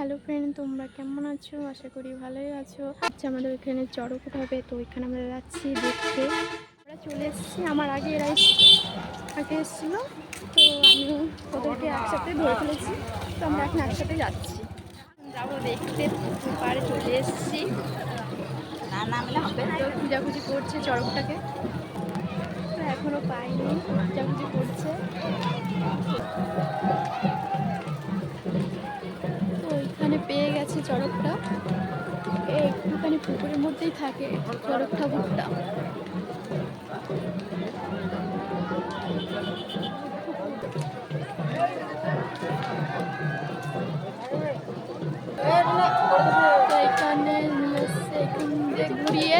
Hello friend তোমরা কেমন আছো? আশা করি ভালোই আছো। আচ্ছা আমাদের ওইখানে চড়ক হবে, তো ওইখানে আমরা যাচ্ছি দেখতে। আমরা চলে এসেছি, আমার আগে এরা এস- আগে এসেছিল, তো আমি ওদেরকে একসাথে ধরে ফেলেছি, তো আমরা এখন একসাথে যাচ্ছি। যাব দেখতে পাড়ে চলে এসেছি। খুঁজাখুঁজি করছে চড়কটাকে। তো এখনও পাইনি, খুঁজাখুঁজি করছে। ওইখানে পেয়ে গেছে চড়কটা। একটুখানি পুকুরের মধ্যেই থাকে চড়ক ঠাকুরটা তো এখানে ঘুরিয়ে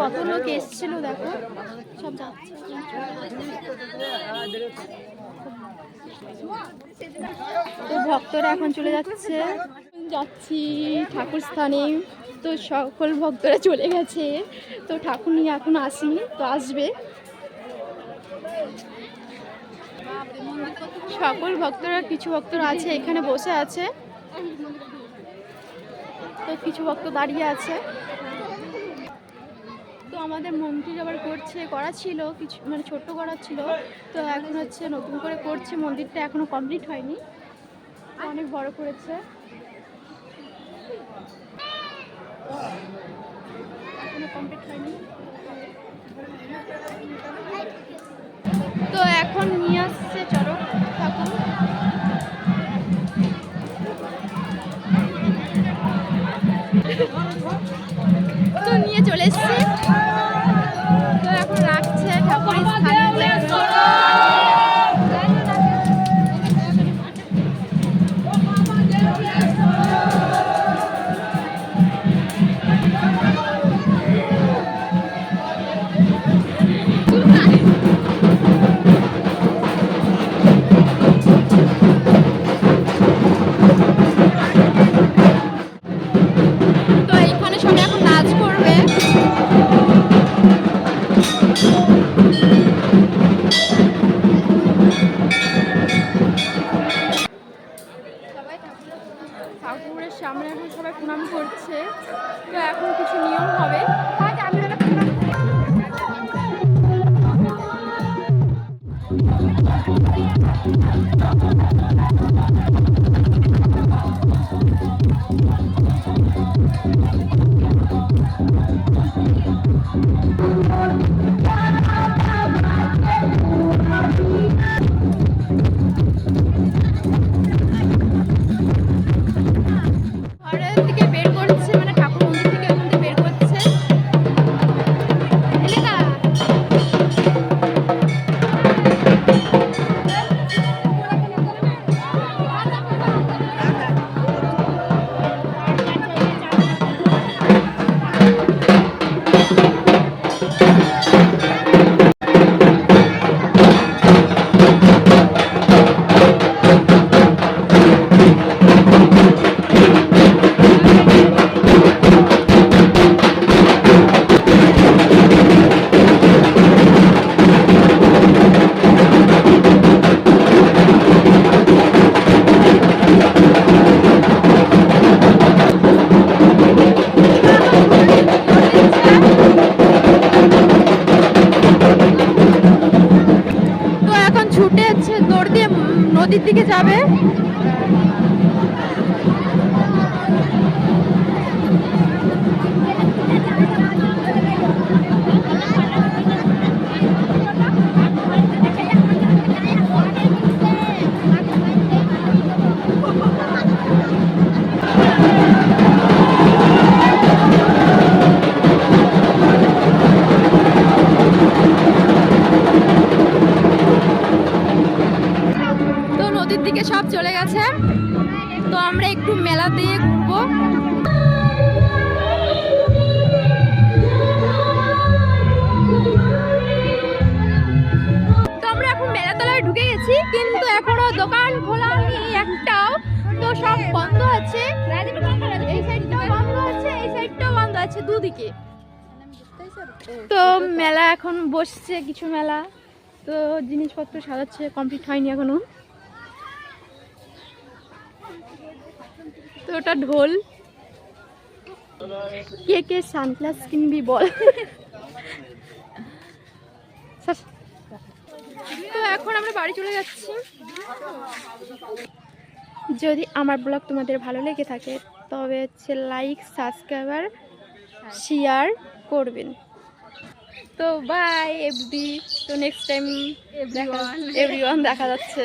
কত লোক এসেছিল দেখো। সব যাচ্ছে। তো ভক্তরা এখন চলে যাচ্ছে। যাচ্ছি ঠাকুর স্থানে। তো সকল ভক্তরা চলে গেছে। তো ঠাকুর নিয়ে এখন আসেনি, তো আসবে। সকল ভক্তরা, কিছু ভক্তরা আছে, এখানে বসে আছে। তো কিছু ভক্ত দাঁড়িয়ে আছে। আমাদের মন্দির আবার করছে, করা ছিল, কিছু মানে ছোট্ট করা ছিল। তো এখন হচ্ছে নতুন করে করছে, মন্দিরটা এখনও কমপ্লিট হয়নি। অনেক বড় করেছে। কমপ্লিট হয়নি। তো এখন নিয়ে আসছে চড়ক ঠাকুর 谁 Gracias. নদীর দিকে যাবে। দিকে সব চলে গেছে। তো আমরা একটু মেলা দিয়ে ঘুরবো। তো আমরা এখন মেলাতলায় ঢুকে গেছি, কিন্তু এখনও দোকান খোলা নেই একটাও। তো সব বন্ধ আছে। এই সাইডটাও বন্ধ বন্ধ আছে দুদিকে। তো মেলা এখন বসছে, কিছু মেলা। তো জিনিসপত্র সাজাচ্ছে কমপ্লিট হয়নি এখনও। তো ওটা ঢোল। কে কে সানগ্লাস কিনবি বল। তো এখন আমরা বাড়ি চলে যাচ্ছি। যদি আমার ব্লগ তোমাদের ভালো লেগে থাকে, তবে হচ্ছে লাইক সাবস্ক্রাইবার শেয়ার করবেন। তো বাই এফবি তো নেক্সট টাইম দেখা এভরিওয়ান দেখা যাচ্ছে।